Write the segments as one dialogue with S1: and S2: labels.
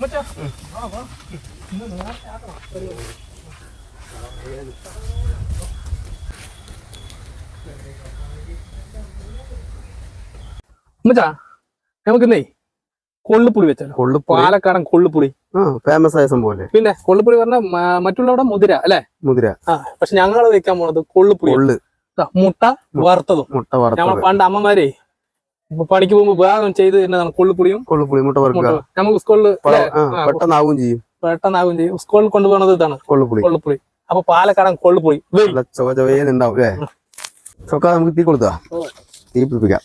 S1: മച്ചാ മച്ചാ നമുക്കിന്നേ കൊള്ളുപുളി വെച്ചാലോ?
S2: കൊള്ളുപ്പുളി
S1: പാലക്കാടൻ കൊള്ളുപുളി.
S2: ഫേമസ് ആയ സംഭവം അല്ലേ?
S1: പിന്നെ കൊള്ളുപുളി പറഞ്ഞ മറ്റുള്ളവിടെ മുതിര അല്ലെ?
S2: മുതിര.
S1: ആ പക്ഷെ ഞങ്ങൾ വെക്കാൻ പോണത് കൊള്ളുപുളി മുട്ട വറുത്തതും.
S2: മുട്ട വറുത്തത്.
S1: പണ്ട് അമ്മമാരെ പണിക്ക് പോകുമ്പോ വേഗം ചെയ്ത് തരുന്നതാണ്. കൊള്ളുപുളിയും
S2: കൊള്ളുപുളിയും മുട്ട വറുക്കുക.
S1: നമുക്ക് സ്കൂളിൽ
S2: പെട്ടെന്നാവും ചെയ്യും.
S1: പെട്ടെന്നാകും ചെയ്യും. സ്കൂളിൽ കൊണ്ടുപോകുന്നത് ഇതാണ്.
S2: കൊള്ളുപുളി.
S1: കൊള്ളുപുളി. അപ്പൊ പാലക്കാടൻ കൊള്ളുപുളി.
S2: ചൊവയുണ്ടാവും അല്ലേ? ചൊക്ക നമുക്ക് തീ കൊടുത്താ? തീ പിടിപ്പിക്കാം.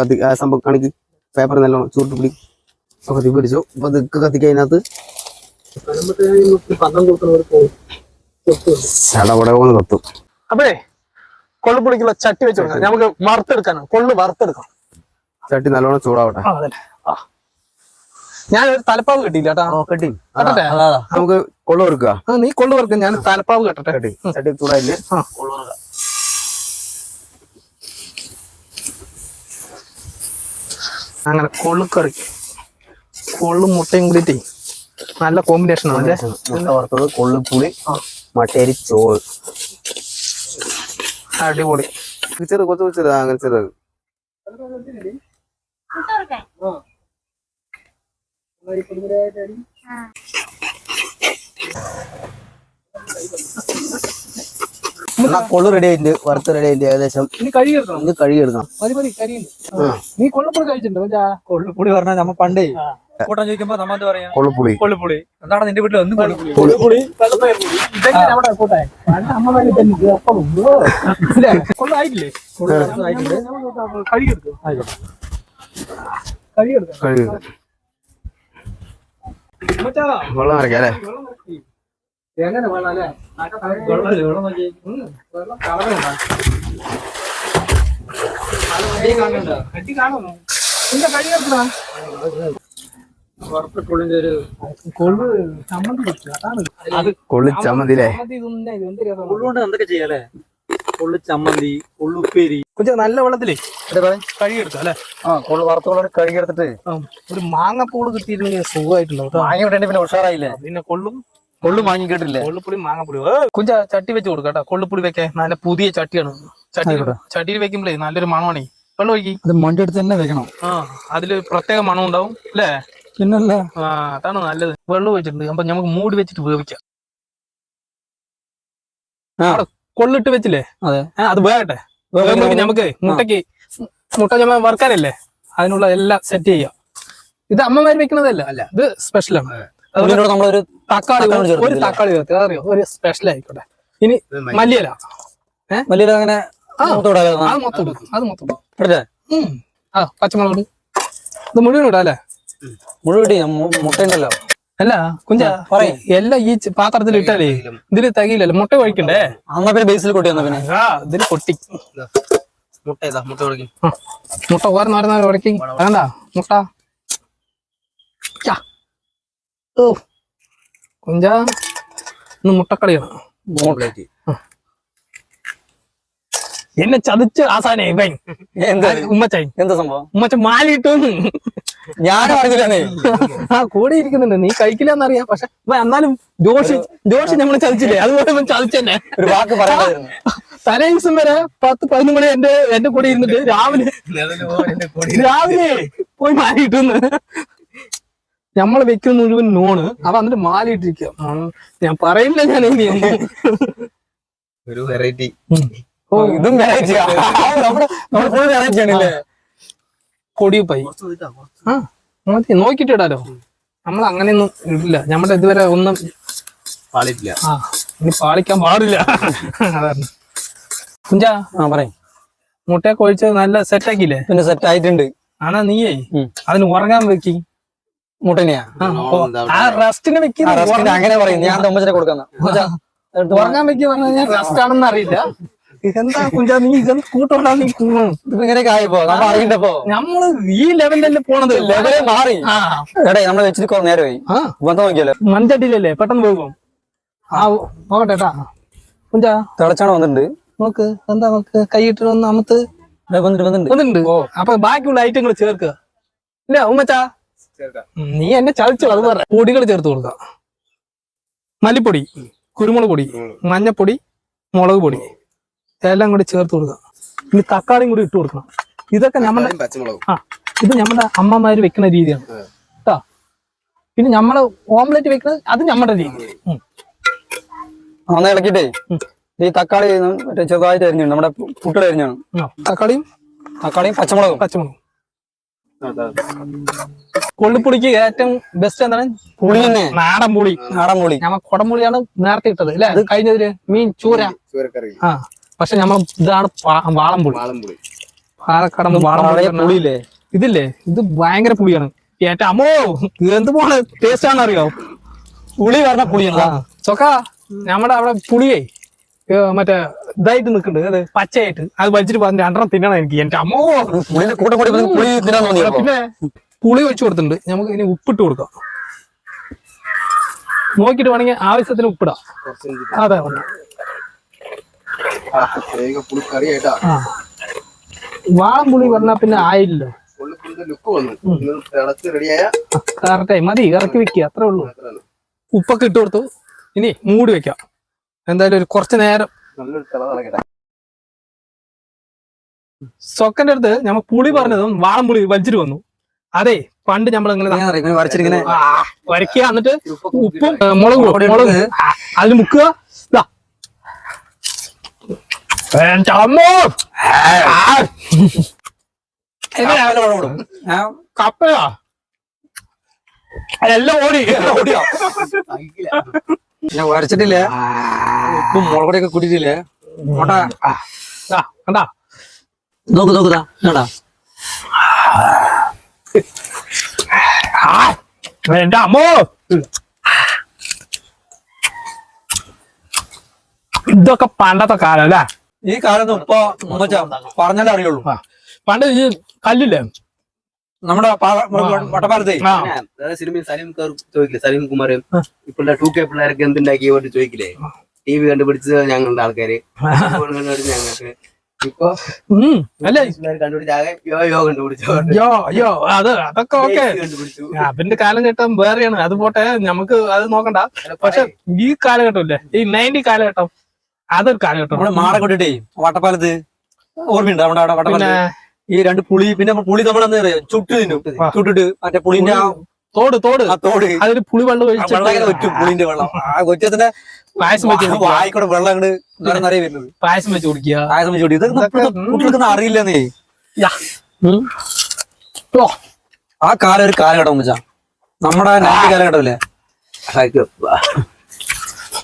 S2: കത്തി സംഭവം കാണിക്ക്. പേപ്പർ നല്ലോണം ചൂട്ട് പിടി. ഒക്കെ തീ പിടിച്ചു. അപ്പൊ ഇതൊക്കെ കത്തിക്കുക അതിനകത്ത്. ചടപടകോന്ന് കത്തും.
S1: അപ്പേ കൊള്ളുപുളിക്കുള്ള ചട്ടി വെച്ച് കൊടുക്കാം. നമുക്ക് വറുത്തെടുക്കാനാണ്. കൊള്ളു വറുത്തെടുക്കാം.
S2: ചട്ടി നല്ലോണം ചൂടാവട്ടെ.
S1: ഞാൻ ഒരു തലപ്പാവ് കിട്ടിയില്ല കേട്ടാ.
S2: നമുക്ക് കൊള്ള കൊടുക്കുക
S1: ആ, നീ കൊള്ളു വറുക്ക. ഞാൻ തലപ്പാവ് കെട്ടട്ടെ.
S2: കട്ടി. ചട്ടി ചൂടായില്ലേ.
S1: അങ്ങനെ കൊള്ളുക്കറി കൊള്ളും മുട്ടയും കൂടിയിട്ടേ നല്ല കോമ്പിനേഷൻ ആണ്
S2: മുട്ട വറുത്തത് കൊള്ളുപ്പുളി മട്ടേരി ചോറ്.
S1: അടിപൊളി.
S2: ചെറു കുറച്ച് ചെറു അങ്ങനെ ചെറു കൊള്ളു റെഡി ആയിട്ടുണ്ട്. വറുത്ത് റെഡി ആയിട്ട് ഏകദേശം. ഇത് കഴുകി എടുക്കണം
S1: മതി മതി കരിയുണ്ട്. നീ കൊള്ളുപ്പൊടി കഴിച്ചിട്ടുണ്ടോ?
S3: കൊള്ളുപുളി പറഞ്ഞാൽ നമ്മ പണ്ടേ. കൂട്ടം ചോദിക്കുമ്പോ നമ്മ എന്താ പറയാ?
S2: കൊള്ളുപ്പുളി
S3: കൊള്ളുപുളി എന്താണ് നിന്റെ വീട്ടിൽ ഒന്നും കൊള്ളുപുളി?
S1: ഇല്ലേ? കൊള്ളായിട്ടില്ലേ? കഴുകിയെടുക്കും കഴുകിയെടുക്ക്.
S2: കഴുകി വെള്ളം നിറയ്ക്കാം അല്ലേ
S1: വെള്ളം. എങ്ങനെ വെള്ളം അല്ലേ? വെള്ളം കളറുണ്ടോ? കട്ടി കാണുമോ? നിന്റെ കഴുകിയെടുക്കടാ. കൊള്ളു ചമ്മന്തി വെച്ചു. അതാണ് അത്
S2: കൊള്ളി ചമ്മന്തി അല്ലേ
S1: ചമ്മന്തി ഇതൊന്നും ഇത് എന്ത് രസമാണ്.
S3: കൊള്ളുകൊണ്ട് എന്തൊക്കെ ചെയ്യാലേ കൊള്ളു ചമ്മന്തി കൊള്ളുപ്പേരി
S1: കൊച്ചു നല്ല വെള്ളത്തിലേ കഴുകിയെടുക്കാം അല്ലെ?
S3: ആ കഴുകിയെടുത്തിട്ട്.
S1: ഒരു മാങ്ങപ്പൂൾ കിട്ടിയിരുന്നെങ്കിൽ സുഖമായിട്ടുണ്ടോ
S3: മാങ്ങ വിടേണ്ടി പിന്നെ ഉഷാറായില്ലേ?
S1: പിന്നെ കൊള്ളും.
S3: കൊള്ളു വാങ്ങി കേട്ടില്ലേ
S1: കൊള്ളുപ്പുളി മാങ്ങപ്പുളി. കുഞ്ച ചട്ടി വെച്ച് കൊടുക്കാം കേട്ടോ. കൊള്ളുപ്പുളി വെക്കാൻ നല്ല പുതിയ ചട്ടിയാണ്. ചട്ടി ചട്ടിയിൽ വെക്കുമ്പോഴേ നല്ലൊരു മണമാണേ. വെള്ളം ഒഴിക്കി.
S3: അത് മണ്ടി എടുത്ത് തന്നെ വെക്കണം.
S1: ആ അതിൽ പ്രത്യേക മണം ഉണ്ടാവും അല്ലേ?
S3: പിന്നല്ല?
S1: ആ അതാണ് നല്ലത്. വെള്ളം വെച്ചിട്ടുണ്ട് അപ്പൊ നമുക്ക് മൂടി വെച്ചിട്ട് വേവിക്കാം. കൊള്ളിട്ട് വെച്ചില്ലേ?
S3: അതെ.
S1: അത് വേകട്ടെ. നമുക്ക് മുട്ടയ്ക്ക് മുട്ട ഞമ്മ വറുക്കാനല്ലേ? അതിനുള്ള എല്ലാം സെറ്റ് ചെയ്യാം. ഇത് അമ്മമാര് വെക്കുന്നതല്ല അല്ല ഇത് സ്പെഷ്യലാണ് ആണ്.
S3: ഇതിനോട് നമ്മളൊരു
S1: തക്കാളി ഒരു തക്കാളി ചേർത്ത് അതറിയോ ഒരു സ്പെഷ്യൽ ആയിക്കോട്ടെ. ഇനി മല്ലിയല.
S3: മല്ലിയല അങ്ങനെ
S1: അത് മൊത്തം അത് മൊത്തം? ആ പച്ചമുളക്. ഇത് മുഴുവൻ ഇടാം അല്ലേ?
S3: മുഴുവൻ ഇടി, മു- മുട്ടയുണ്ടല്ലോ
S1: അല്ല കുഞ്ച
S3: പറയ്.
S1: എല്ലാം ഈ പാത്രത്തിൽ ഇട്ടാലേ ഇതിൽ തകയില്ലല്ലോ മുട്ട കഴിക്കണ്ടേ?
S3: അന്നാ പിന്നെ ബേസിൽ കൊട്ടി വന്ന പിന്നെ.
S1: ഇതിൽ പൊട്ടി
S2: മുട്ട മുട്ട
S1: മുട്ട ഓരോന്ന് ഓരോന്ന് ഉടക്കി വേണ്ട മുട്ട. ഓ. കുഞ്ച ഇന്ന് മുട്ടക്കളിയാണ് എന്നെ ചതിച്ച് ആസാനേ ഇവൻ.
S3: എന്താ?
S1: ഉമ്മച്ചായി.
S3: എന്താ സംഭവം?
S1: ഉമ്മച്ച മാലിട്ടു
S3: അറിഞ്ഞില്ലേ
S1: ആ കൂടെ ഇരിക്കുന്നുണ്ട്. നീ കഴിക്കില്ലെന്നറിയാം. പക്ഷെ എന്നാലും ജോഷി ജോഷി നമ്മൾ ചതിച്ചില്ലേ? അതുപോലെ ചതിച്ചെന്നെ.
S3: ഒരു വാക്ക് പറയാൻ
S1: തലേ ദിവസം വരെ പത്ത് പതിനൊന്ന് മണി എന്റെ എന്റെ കൂടെ ഇരുന്നിട്ട് രാവിലെ രാവിലെ പോയി മാലിയിട്ടുന്ന് നമ്മൾ വെക്കുന്ന മുഴുവൻ നോണ് അവ എന്നിട്ട് മാലിയിട്ടിരിക്കുക ഞാൻ പറയില്ല ഞാൻ ഇനി ഒന്നും.
S2: ഒരു വെറൈറ്റി
S1: ഓ
S3: ഇതും വെറൈറ്റി നമ്മുടെ നമ്മൾ ഫുൾ വെറൈറ്റി ആണല്ലേ?
S1: കൊടിയപ്പായി. ആ മതി നോക്കിട്ട് ഇടാലോ നമ്മൾ അങ്ങനെയൊന്നും ഇല്ല നമ്മുടെ ഇതുവരെ ഒന്നും
S2: പാളിട്ടില്ല
S1: ആ ഇനി പാളിക്കാൻ പാടില്ല. അതാണ്. കുഞ്ചാ
S3: ആ പറയും.
S1: മുട്ടയൊക്കെ ഒഴിച്ച് നല്ല സെറ്റ് ആക്കിയില്ലേ
S3: പിന്നെ സെറ്റ് ആയിട്ടുണ്ട്
S1: ആണാ നീയേ. അതിന് ഉറങ്ങാൻ വെക്കി.
S3: മുട്ടനെയാ?
S1: ആ, ഓ, ആ റെസ്റ്റിന് വെക്കി
S3: അങ്ങനെ പറയും. ഞാൻ കൊടുക്കുന്ന.
S1: ഉറങ്ങാൻ വെക്കി പറഞ്ഞാൽ ഞാൻ റെസ്റ്റ് ആണെന്ന് അറിയില്ല. എന്താ കുഞ്ചാ നീ ഇതെന്ത് കൂട്ടോണ്ടാ നീ കൂണം
S3: ഇങ്ങനെയൊക്കെ ആയിപ്പോ. നമ്മൾ അറിയണ്ടപ്പോ.
S1: നമ്മൾ ഈ ലെവലിൽ പോണത്?
S3: ലെവലേ മാറി. എടേ നമ്മൾ വെച്ചിട്ട് കുറെ നേരമായി.
S1: ആ.
S3: വന്ന് നോക്കിയല്ലോ
S1: മൺചട്ടിയിലല്ലേ? പെട്ടെന്ന് പോകും. ആ പോകട്ടെ ട്ടാ. കുഞ്ചാ.
S3: തിളച്ചാണ് വന്നിട്ടുണ്ട്.
S1: നോക്ക് എന്താ നോക്ക് കൈയിട്ട് ഒന്ന് അമത്ത്
S3: ദേ വന്നിട്ട് വന്നിട്ടുണ്ട്.
S1: അപ്പൊ ബാക്കിയുള്ള ഐറ്റങ്ങൾ ചേർക്കുക. ഇല്ല ഉമ്മച്ചാ. നീ എന്നെ ചതച്ചു അത് പറ. പൊടികൾ ചേർത്ത് കൊടുക്കുക. മല്ലിപ്പൊടി കുരുമുളക് പൊടി മഞ്ഞപ്പൊടി മുളക് പൊടി. എല്ലാം കൂടി ചേർത്ത് കൊടുക്കുക. ഇനി തക്കാളിയും കൂടി ഇട്ട് കൊടുക്കണം. ഇതൊക്കെ നമ്മുടെ ആ ഇത് നമ്മുടെ അമ്മമാര് വെക്കുന്ന രീതിയാണ്. കേട്ടോ പിന്നെ നമ്മൾ ഓംലെറ്റ് വെക്കുന്നത് അത് നമ്മുടെ രീതി.
S3: ഇളക്കിട്ടേ ഈ തക്കാളി മറ്റേ ചെറുതായിട്ട് അരിഞ്ഞു നമ്മുടെ പുട്ടിൽ അരിഞ്ഞാണ്
S1: തക്കാളിയും
S3: തക്കാളിയും പച്ചമുളകും.
S1: പച്ചമുളകും. കൊള്ളിപ്പുളിക്ക് ഏറ്റവും ബെസ്റ്റ് എന്താണ്?
S3: പുളി തന്നെ.
S1: നാടൻ പുളി.
S3: നാടൻ പുളി.
S1: ഞമ്മ കുടംപുളിയാണ് നേരത്തെ ഇട്ടത്. അല്ലേ? അത് കഴിഞ്ഞതിൽ മീൻ ചൂര.
S2: ചൂരക്കറി.
S1: ആ. പക്ഷെ നമ്മൾ ഇതാണ് വാളംപുളി.
S2: വാളംപുളി.
S1: പാലക്കാട് വാളംപുളി ഇതില്ലേ? ഇത് ഭയങ്കര പുളിയാണ്. ഏറ്റ അമ്മോ എന്ത് പോലെ ടേസ്റ്റ് ആണെന്ന് അറിയോ
S3: പുളി പറഞ്ഞ പുളിയാണ്
S1: ചൊക്ക നമ്മുടെ അവിടെ പുളിയേ മറ്റേ ഇതായിട്ട് നിൽക്കുന്നുണ്ട്. അത് പച്ചയായിട്ട്. അത് വലിച്ചിട്ട് പറഞ്ഞ രണ്ടെണ്ണം തിന്നണം എനിക്ക്. എന്റെ അമ്മോ പിന്നെ പുളി വെച്ച് കൊടുത്തിട്ടുണ്ട്. നമുക്ക് ഇനി ഉപ്പിട്ട് കൊടുക്കാം. നോക്കിയിട്ട് വേണമെങ്കിൽ ആവശ്യത്തിന് ഉപ്പിടാം. അതെ. ഉണ്ട്.
S2: പുളിക്കറി ആയിട്ടാ
S1: ആ. വാളംപുളി വന്നാ പിന്നെ
S2: ആയില്ലോ ലുക്ക് വന്നു. തിളച്ച് റെഡിയായ
S1: കറക്റ്റായി മതി ഇറക്കി വെക്കുക അത്രേ ഉള്ളൂ. ഉപ്പൊക്കെ ഇട്ട് കൊടുത്തു. ഇനി മൂടി വെക്കാം. എന്തായാലും ഒരു കുറച്ച് നേരം.
S2: നല്ലൊരു തിള തിളക്കട്ടെ
S1: സൊക്കന്റെ അടുത്ത് ഞമ്മ പുളി പറഞ്ഞതും വാളംപുളി വലിച്ചിട്ട് വന്നു. അതെ പണ്ട് നമ്മൾ ഇങ്ങനെ
S3: വരച്ചിരിങ്ങനെ
S1: ആ, വരയ്ക്കുക എന്നിട്ട് ഉപ്പും മുളക് മുളകും. അതിൽ മുക്കുക. ദാ. എന്റെ അമ്മോ! കപ്പയാ എല്ലാം ഓടി ഓടിയോ.
S3: ഞാൻ വരച്ചിട്ടില്ലേ. ഉപ്പും മുളകൊടിയൊക്കെ കൂട്ടിയിട്ടില്ലേ? ഓട്ടാ
S1: ദാ, കണ്ടാ?
S3: നോക്ക് നോക്കുതാ കണ്ടാ?
S1: എന്റെ അമ്മോ! ഇതൊക്കെ പണ്ടത്തെ കാലം അല്ലേ?
S3: ഈ കാലത്ത് ഉപ്പ ഉമ്മച്ച പറഞ്ഞാലേ അറിയുള്ളൂ.
S1: പണ്ട് ഈ കല്ലില്ലേ?
S3: നമ്മുടെ വട്ടപ്പാലത്തെ?
S2: സിനിമയിൽ സലീം കാർ ചോദിക്കില്ലേ? സലീം കുമാർ. ഇപ്പോഴത്തെ ടൂ കെ പിള്ളേരൊക്കെ എന്തുണ്ടാക്കി പോയിട്ട് ചോദിക്കില്ലേ? ടി വി കണ്ടുപിടിച്ചത് ഞങ്ങളുടെ ആൾക്കാര്. ഞങ്ങൾക്ക് ഇപ്പൊ
S1: അല്ലേ?
S2: പിള്ളേർ കണ്ടുപിടിച്ച ആകെ യോ യോ
S1: അയ്യോ അയ്യോ അത് അതൊക്കെ ഓക്കെ.
S2: കണ്ടുപിടിച്ചു.
S1: അതിന്റെ കാലഘട്ടം വേറെയാണ്. അത് പോട്ടെ നമുക്ക് അത് നോക്കണ്ട. പക്ഷെ ഈ കാലഘട്ടം ഇല്ലേ? ഈ നയന്റി കാലഘട്ടം. അതൊരു കാലഘട്ടം
S3: നമ്മുടെ മാടെ കൊണ്ടിട്ടേ വട്ടപ്പാലത്ത് ഓർമ്മയുണ്ട്? നമ്മുടെ അവിടെ
S1: പിന്നെ
S3: വട്ടപ്പാലത്ത് ഈ രണ്ട് പുളി പിന്നെ പുളി നമ്മൾ ചുട്ട് തിന്നും. ചുട്ടിട്ട് മറ്റേ പുളിന്റെ
S1: തോട് തോട്.
S3: തോട്.
S1: അതൊരു പുളി വെള്ളം
S3: ഒഴിച്ചു പുളിന്റെ വെള്ളം. ആ കൊച്ചത്തിന്റെ
S1: പായസം വെച്ച്.
S3: വായിക്കൂടെ വെള്ളം അങ്ങോട്ട് നിറയെ വരുന്നത്.
S1: പായസം വെച്ച് കുടിക്കുക.
S3: പായസം വെച്ച് കുടിക്കുക.
S1: ഇതൊക്കെ,
S3: കുട്ടികൾക്കൊന്നും അറിയില്ലെന്നേ. ആ കാലം ഒരു കാലഘട്ടം വെച്ചാ നമ്മുടെ കാലഘട്ടം കാലഘട്ടമല്ലേ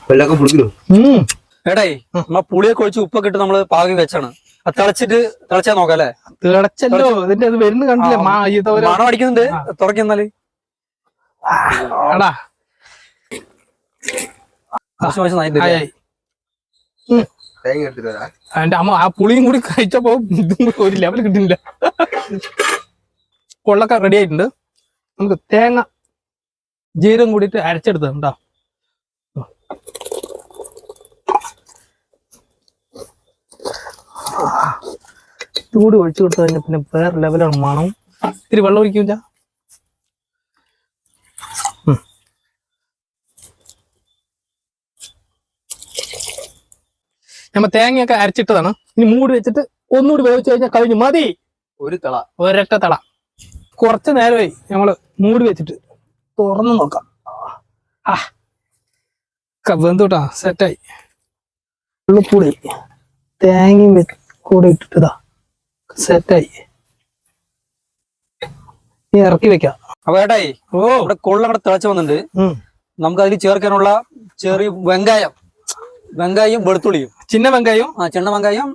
S2: വെള്ളമൊക്കെ കുടിക്കലോ
S1: ഉം.
S3: എടേ നമ്മ പുളിയൊക്കെ ഒഴിച്ച് ഉപ്പൊക്കെ ഇട്ട് നമ്മൾ പാകി വെച്ചാണ്. അത് തിളച്ചിട്ട് തിളച്ചാ നോക്കാം അല്ലേ
S1: തിളച്ചല്ലോ ഇതിന്റെ അത് വരുന്ന കണ്ടില്ലേ?
S3: മണം അടിക്കുന്നുണ്ട്.
S2: തുറക്കുന്നാൽ
S1: എന്റെ അമ്മ ആ പുളിയും കൂടി കഴിച്ചപ്പോ ഇതും കൂടി ഒരു ലെവൽ കിട്ടുന്നില്ല കൊള്ളൊക്കെ റെഡി ആയിട്ടുണ്ട്. നമുക്ക് തേങ്ങ ജീരം കൂടിയിട്ട് അരച്ചെടുത്ത് കേട്ടോ ചൂട് ഒഴിച്ചു കൊടുത്തു കഴിഞ്ഞാൽ പിന്നെ വേറെ ലെവലാണ് മണം. ഇത്തിരി വെള്ളം ഒഴിക്കൂല. നമ്മ തേങ്ങയൊക്കെ അരച്ചിട്ടതാണ്. ഇനി മൂടി വെച്ചിട്ട് ഒന്നുകൂടി വേവിച്ചു കഴിഞ്ഞാൽ കഴിഞ്ഞു മതി.
S2: ഒരു തള
S1: ഒരൊറ്റ തള. കുറച്ച് നേരമായി നമ്മൾ മൂടി വെച്ചിട്ട്. തുറന്നു നോക്കാം. ആ. ക- വെന്തുട്ടാ സെറ്റായി ഉള്ളിപ്പൂടി തേങ്ങയും വെ- കൂടെ ഇട്ടിട്ടതാ സെറ്റായി ഇനി ഇറക്കി വെക്കാം.
S3: അപ്പൊ ഏട്ടായി
S1: ഓ.
S3: ഇവിടെ കൊള്ള അവിടെ തിളച്ചു വന്നിട്ടുണ്ട്. നമുക്ക് അതിൽ ചേർക്കാനുള്ള ചെറിയ വെങ്കായം വെങ്കായം വെളുത്തുള്ളിയും.
S1: ചിന്ന വെങ്കായം?
S3: ആ ചെണ്ണ വെങ്കായം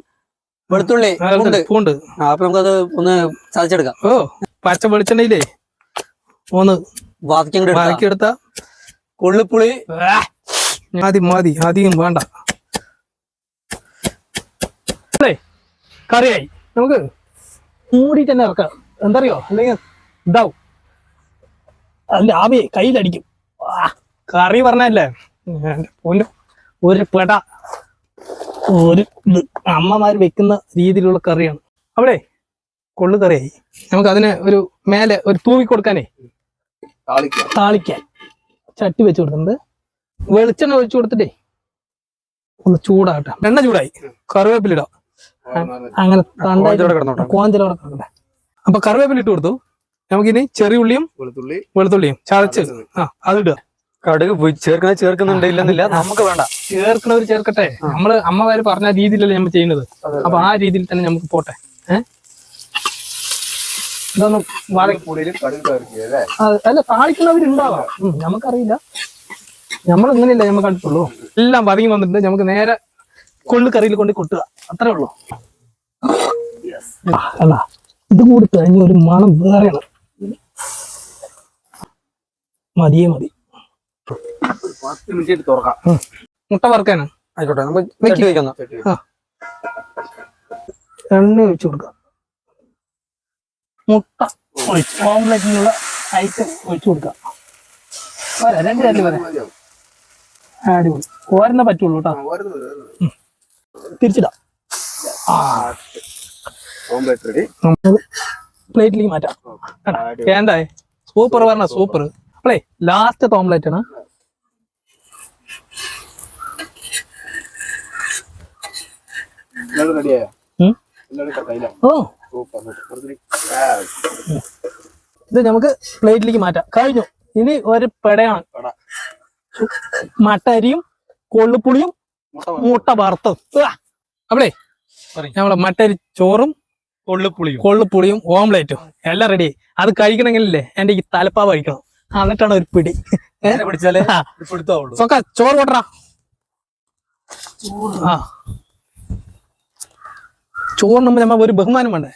S3: വെളുത്തുള്ളി
S1: പൂണ്ട്.
S3: ആ, അപ്പൊ നമുക്കത് ഒന്ന് ചതച്ചെടുക്കാം.
S1: ഓ പച്ച വെളിച്ചെണ്ണയില്ലേ ഒന്ന് വാതിക്കെടുത്ത
S3: കൊള്ളിപ്പുളി.
S1: ആദ്യം മതി അധികം വേണ്ട അല്ലേ കറിയായി. നമുക്ക് മൂടിയിട്ട് തന്നെ ഇറക്കാം. എന്തറിയോ? അല്ലെങ്കിൽ ഇതാവും. അല്ല ആവിയെ കയ്യിലടിക്കും. ആ, കറി പറഞ്ഞല്ലേ പോലും ഒരു പെട. ഒരു ഇത്. അമ്മമാര് വെക്കുന്ന രീതിയിലുള്ള കറിയാണ്. അവിടെ കൊള്ളു കറിയായി. നമുക്ക് അതിന് ഒരു മേലെ ഒരു തൂവി കൊടുക്കാനേ. താളിക്കാൻ. ചട്ടി വെച്ച് കൊടുക്കുന്നത് വെളിച്ചെണ്ണ ഒഴിച്ചു കൊടുത്തിട്ടേ. ഒന്ന് ചൂടാകട്ടെ. എണ്ണ ചൂടായി. കറിവേപ്പില ഇടാം. അങ്ങനെ.
S3: കോഞ്ചലോടെ
S1: കിടക്കട്ടെ അപ്പൊ കറിവേപ്പില ഇട്ട് കൊടുത്തു. നമുക്കിനി ചെറിയ ഉള്ളിയും
S2: വെളുത്തുള്ളി.
S1: വെളുത്തുള്ളിയും ചതച്ച്. ആ അതിടുക
S3: കടുക് പോയി ചേർക്കുന്നത് ചേർക്കുന്നുണ്ട് ഇല്ലെന്നില്ല നമുക്ക് വേണ്ട.
S1: ചേർക്കണവർ ചേർക്കട്ടെ. നമ്മൾ അമ്മമാര് പറഞ്ഞ രീതിയിലല്ലേ നമ്മൾ ചെയ്യുന്നത്. അപ്പൊ ആ രീതിയിൽ തന്നെ നമുക്ക് പോട്ടെ. ഏഹ് ഇതൊന്നും
S2: അല്ല?
S1: താളിക്കുന്നവരുണ്ടാവാം. നമുക്കറിയില്ല. നമുക്കറിയില്ല നമ്മൾ ഇങ്ങനെയല്ല നമുക്ക് കണ്ടിട്ടുള്ളൂ. എല്ലാം വതങ്ങി വന്നിട്ടുണ്ട്. നമുക്ക് നേരെ കൊള്ളു കറിയിൽ കൊണ്ട് കൊട്ടുക. അത്രേ ഉള്ളൂ. അല്ല ഇത് കൂടി കഴിഞ്ഞ ഒരു മണം വേറെയാണ്. മതിയേ മതി.
S2: പത്ത് മിനിറ്റ് തുറക്കാം.
S1: മുട്ട വറുക്കാനാ?
S3: ആയിക്കോട്ടെ
S1: എണ്ണ ഒഴിച്ചു കൊടുക്കാം. മുട്ട ഒഴിച്ച് ഓംലെറ്റിനുള്ള ഐറ്റം ഒഴിച്ചു കൊടുക്കാം. പോരാ, രണ്ട് രണ്ട് വരെ. അടിപൊളി. ഓരെണ്ണ പറ്റുള്ളൂ കേട്ടോ. തിരിച്ചിടാം. പ്ലേറ്റിലേക്ക് മാറ്റാം. എന്തായി? സൂപ്പർ പറഞ്ഞ സൂപ്പർ അപ്പളേ ലാസ്റ്റ് ഓംലെറ്റ് ആണ്. ഓ. ഇത് നമുക്ക് പ്ലേറ്റിലേക്ക് മാറ്റാം. കഴിഞ്ഞു. ഇനി ഒരു പെടയാണ്.
S2: പെട.
S1: മട്ടരിയും കൊള്ളുപുളിയും
S2: മുട്ട
S1: വറുത്തത്. അവിടെ. അപ്പളേ. നമ്മളെ മട്ടരി ചോറും
S3: കൊള്ളുപുളിയും.
S1: കൊള്ളുപുളിയും ഓംലേറ്റും എല്ലാം റെഡി അത് കഴിക്കണമെങ്കിലല്ലേ എന്റെ ഈ തലപ്പാ കഴിക്കണം എന്നിട്ടാണ് ഒരു പിടി?
S3: പിടിച്ചാലേ?
S1: ചോറ് കൊട്ടറാ ആ. ചോറിനുമ്പോ നമ്മ ഒരു ബഹുമാനം വേണ്ടേ?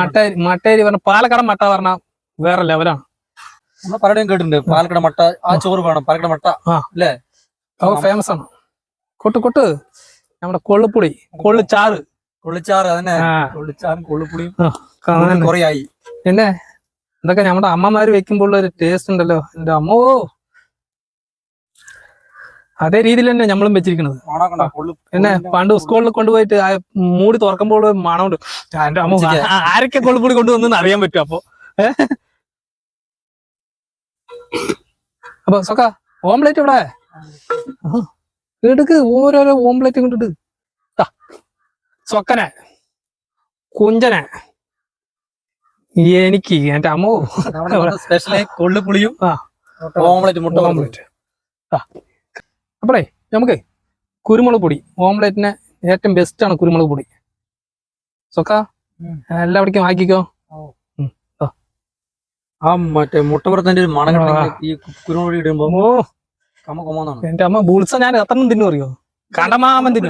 S1: മട്ടേരി മട്ടേരി പറഞ്ഞ പാലക്കട മട്ട പറഞ്ഞ വേറെ ലെവലാണ്
S3: പലരുടെയും കേട്ടിട്ടുണ്ട്. പാലക്കട മട്ട ആ ചോറ് വേണം. പാലക്കട മട്ട.
S1: ആ.
S3: അല്ലേ?
S1: ഫേമസ് ആണ്. കൊട്ട് കൊട്ട്. നമ്മുടെ കൊള്ളുപുളി കൊള്ളിച്ചാറ് ചാറ്
S3: കൊള്ളിച്ചാറ് അതന്നെ. കൊള്ളിച്ചാറും കൊള്ളിപ്പുളിയും കൊറേ ആയി
S1: പിന്നെ ഇതൊക്കെ നമ്മുടെ അമ്മമാര് വെക്കുമ്പോൾ ഒരു ടേസ്റ്റ് ഉണ്ടല്ലോ. എന്റെ അമ്മോ. അതേ രീതിയിൽ തന്നെ നമ്മളും വെച്ചിരിക്കുന്നത് പിന്നെ പണ്ട് സ്കൂളിൽ കൊണ്ടുപോയിട്ട് മൂടി തുറക്കുമ്പോൾ മണമുണ്ട്. എന്റെ അമ്മ ആരൊക്കെ കൊള്ളുപൊടി കൊണ്ടുവന്നു അറിയാൻ പറ്റും അപ്പൊ? അപ്പൊ സൊക്ക ഓംലേറ്റ് ഇവിടെ എടുക്ക് ഓരോരോ ഓംപ്ലേറ്റ് കൊണ്ടിട്ട് സ്വക്കന കുഞ്ചന. എനിക്ക് എന്റെ അമ്മോ.
S3: സ്പെഷ്യലെ കൊള്ളിപ്പുളിയും
S1: ആ.
S3: ഓംലെറ്റ് മുട്ട.
S1: ഓംലെറ്റ് ആ അപ്പളേ നമുക്ക് കുരുമുളക് പൊടി. ഓംലെറ്റിന് ഏറ്റവും ബെസ്റ്റ് ആണ് കുരുമുളക് പൊടി. സൊക്ക
S3: ഉം.
S1: എല്ലാവിടേക്കും ആക്കിക്കോ.
S3: ആ മറ്റേ മുട്ട വറുത്തതിന്റെ ഒരു മണം ഈ കുരുമുളക് ഇടുമ്പോ
S1: എന്റെ അമ്മ ബുൾസ ഞാൻ എത്രണ്ണം തിന്നു അറിയോ? കടമാമൻ തിന്നു.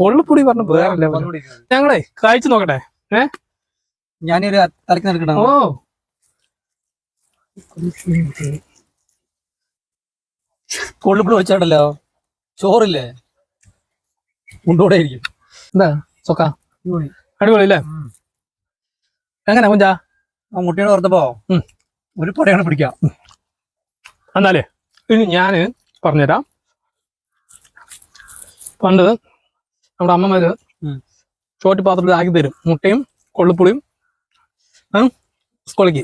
S1: കൊള്ളുപൊടി പറഞ്ഞു
S3: വേറല്ല.
S1: ഞങ്ങളെ കഴിച്ചു നോക്കട്ടെ.
S3: ഞാനൊരു തലക്ക് നടക്കണം
S1: ഓ.
S3: കൊള്ളുപൊടി വെച്ചാട്ടല്ലോ ചോറില്ലേ? ഉണ്ടോടെ ഇരിക്കും
S1: എന്താ? സൊക്ക? അടിപൊളി. അല്ലേ. എങ്ങനെ കുഞ്ചാ
S3: ആ മുട്ടിയോട്
S1: ഓർത്തപ്പോ
S3: ഒരു പടയാണ് പിടിക്കാം.
S1: എന്നാലേ? ഇനി ഞാൻ പറഞ്ഞുതരാം. പണ്ട് നമ്മുടെ അമ്മമാര്. ചോട്ടി പാത്രത്തിൽ ആക്കി തരും. മുട്ടയും കൊള്ളുപ്പുളിയും സ്കൂളിക്ക്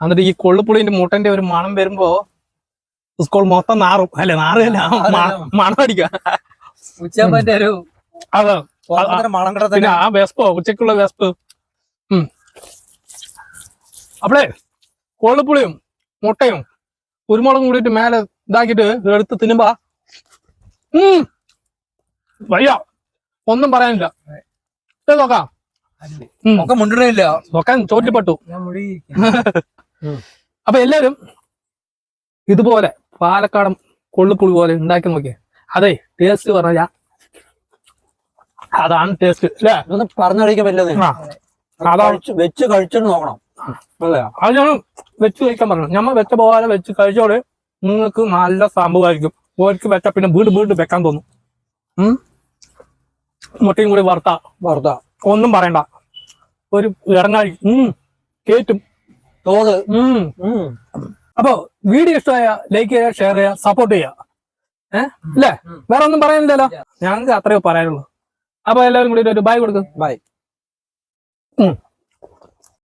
S1: എന്നിട്ട് ഈ കൊള്ളുപ്പുളിന്റെ മുട്ടന്റെ ഒരു മണം വരുമ്പോ സ്കൂൾ മൊത്തം നാറും. അല്ലെ നാറുകയല്ല മണം
S3: അടിക്കാം
S1: അതെ. പിന്നെ ആ വെസ്പോ ഉച്ചക്കുള്ള വെസ്പ് ഉം. അപ്പളേ കൊള്ളുപ്പുളിയും മുട്ടയും കുരുമുളകും കൂടിയിട്ട് മേലെ ഇതാക്കിയിട്ട് എടുത്ത് തിന്നുമ്പോ ഉം വയ്യ. ഒന്നും പറയാനില്ല. ഇത് നോക്കാം.
S3: ഒക്കെ മുണ്ടിടില്ല
S1: നോക്കാൻ ചോറ്റിപ്പെട്ടു അപ്പൊ എല്ലാരും ഇതുപോലെ പാലക്കാടൻ കൊള്ളുപ്പുളി പോലെ ഉണ്ടാക്കി നോക്കിയേ. അതെ ടേസ്റ്റ് പറഞ്ഞ. അതാണ് ടേസ്റ്റ് അല്ലേ?
S3: പറഞ്ഞറിയിക്കാൻ പറ്റില്ല
S1: അതാണ്.
S3: വെച്ച് കഴിച്ചിട്ട് നോക്കണം. അല്ലേ?
S1: അത് ഞാൻ വെച്ച് കഴിക്കാൻ പറഞ്ഞു. ഞമ്മ വെച്ച പോലെ വെച്ച് കഴിച്ചോടെ നിങ്ങൾക്ക് നല്ല സംഭവമായിരിക്കും ഓർക്ക് വെച്ച പിന്നെ വീട് വീട് വെക്കാൻ തോന്നും. മുട്ടയും കൂടി വറുത്ത.
S3: വറുത്ത.
S1: ഒന്നും പറയണ്ട. ഒരു ഇടങ്ങാഴി ഉം. കേറ്റും.
S3: തോത്.
S1: ഉം. അപ്പൊ വീഡിയോ ഇഷ്ടമായ ലൈക്ക് ചെയ്യുക ഷെയർ ചെയ്യുക സപ്പോർട്ട് ചെയ്യുക. ഏഹ്
S3: അല്ലേ.
S1: വേറെ ഒന്നും പറയാനില്ലല്ലോ ഞങ്ങൾക്ക് അത്രയോ പറയാനുള്ളൂ. അപ്പൊ എല്ലാവരും കൂടി ഒരു ബൈ കൊടുക്കും.
S3: ബൈ
S1: ഉം.